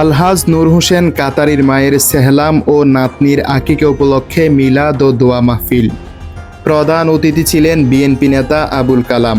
আলহাজ নূর হোসেন কাতারির মায়ের সেহলাম ও নাতনির আকিকে উপলক্ষে মিলাদ ও দোয়া মাহফিল। প্রধান অতিথি ছিলেন বিএনপি নেতা আবুল কালাম।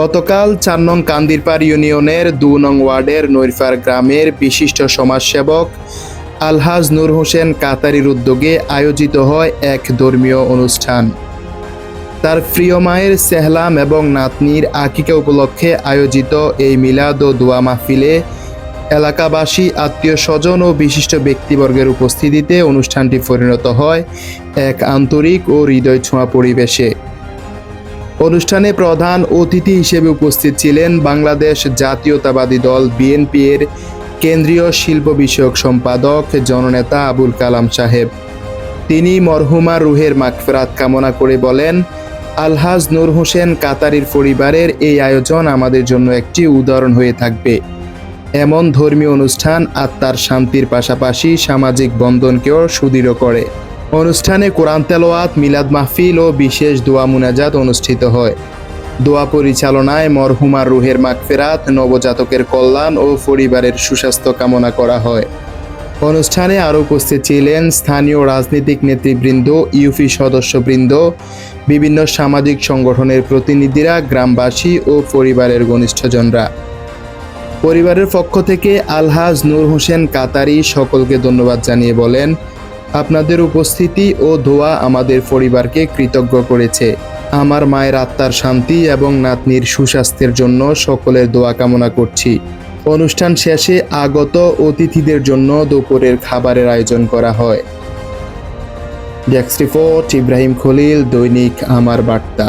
গতকাল চার নং কান্দিরপাড় ইউনিয়নের দু নং ওয়ার্ডের নৈরফার গ্রামের বিশিষ্ট সমাজসেবক আলহাজ নূর হোসেন কাতারির উদ্যোগে আয়োজিত হয় এক ধর্মীয় অনুষ্ঠান। তার প্রিয় মায়ের সেহলাম এবং নাতনির আকিকা উপলক্ষে আয়োজিত এই মিলাদ ও দোয়া মাহফিলে এলাকাবাসী, আত্মীয় স্বজন ও বিশিষ্ট ব্যক্তিবর্গের উপস্থিতিতে অনুষ্ঠানটি পরিণত হয় এক আন্তরিক ও হৃদয় ছোঁয়া পরিবেশে। অনুষ্ঠানে প্রধান অতিথি হিসেবে উপস্থিত ছিলেন বাংলাদেশ জাতীয়তাবাদী দল বিএনপি এর কেন্দ্রীয় শিল্প বিষয়ক সম্পাদক জননেতা আবুল কালাম সাহেব। তিনি মরহুমা রুহের মাগফিরাত কামনা করে বলেন, আলহাজ নূর হোসেন কাতারির পরিবারের এই আয়োজন আমাদের জন্য একটি উদাহরণ হয়ে থাকবে। এমন ধর্মীয় অনুষ্ঠান আত্মার শান্তির পাশাপাশি সামাজিক বন্ধনকেও সুদৃঢ় করে। অনুষ্ঠানে কোরআন তেলোয়াত মিলাদ মাহফিল ও বিশেষ দোয়া মুনাজাত অনুষ্ঠিত হয়। দোয়া পরিচালনায় মরহুমার রুহের মাগফেরাত, নবজাতকের কল্যাণ ও পরিবারের সুস্বাস্থ্য কামনা করা হয়। অনুষ্ঠানে আরও উপস্থিত ছিলেন স্থানীয় রাজনৈতিক নেতৃবৃন্দ, ইউপি সদস্যবৃন্দ, বিভিন্ন সামাজিক সংগঠনের প্রতিনিধিরা, গ্রামবাসী ও পরিবারের ঘনিষ্ঠজনরা। পরিবারের পক্ষ থেকে আলহাজ নূর হোসেন কাতারি সকলকে ধন্যবাদ জানিয়ে বলেন আপনাদের উপস্থিতি ও দোয়া আমাদের পরিবারকে কৃতজ্ঞ করেছে। আমার মায়ের আত্মার শান্তি এবং নাতনির সুস্বাস্থ্যের জন্য সকলের দোয়া কামনা করছি। অনুষ্ঠান শেষে আগত অতিথিদের জন্য দুপুরের খাবারের আয়োজন করা হয়। ডেক্স রিপোর্ট, ইব্রাহিম খলিল, দৈনিক আমার বার্তা।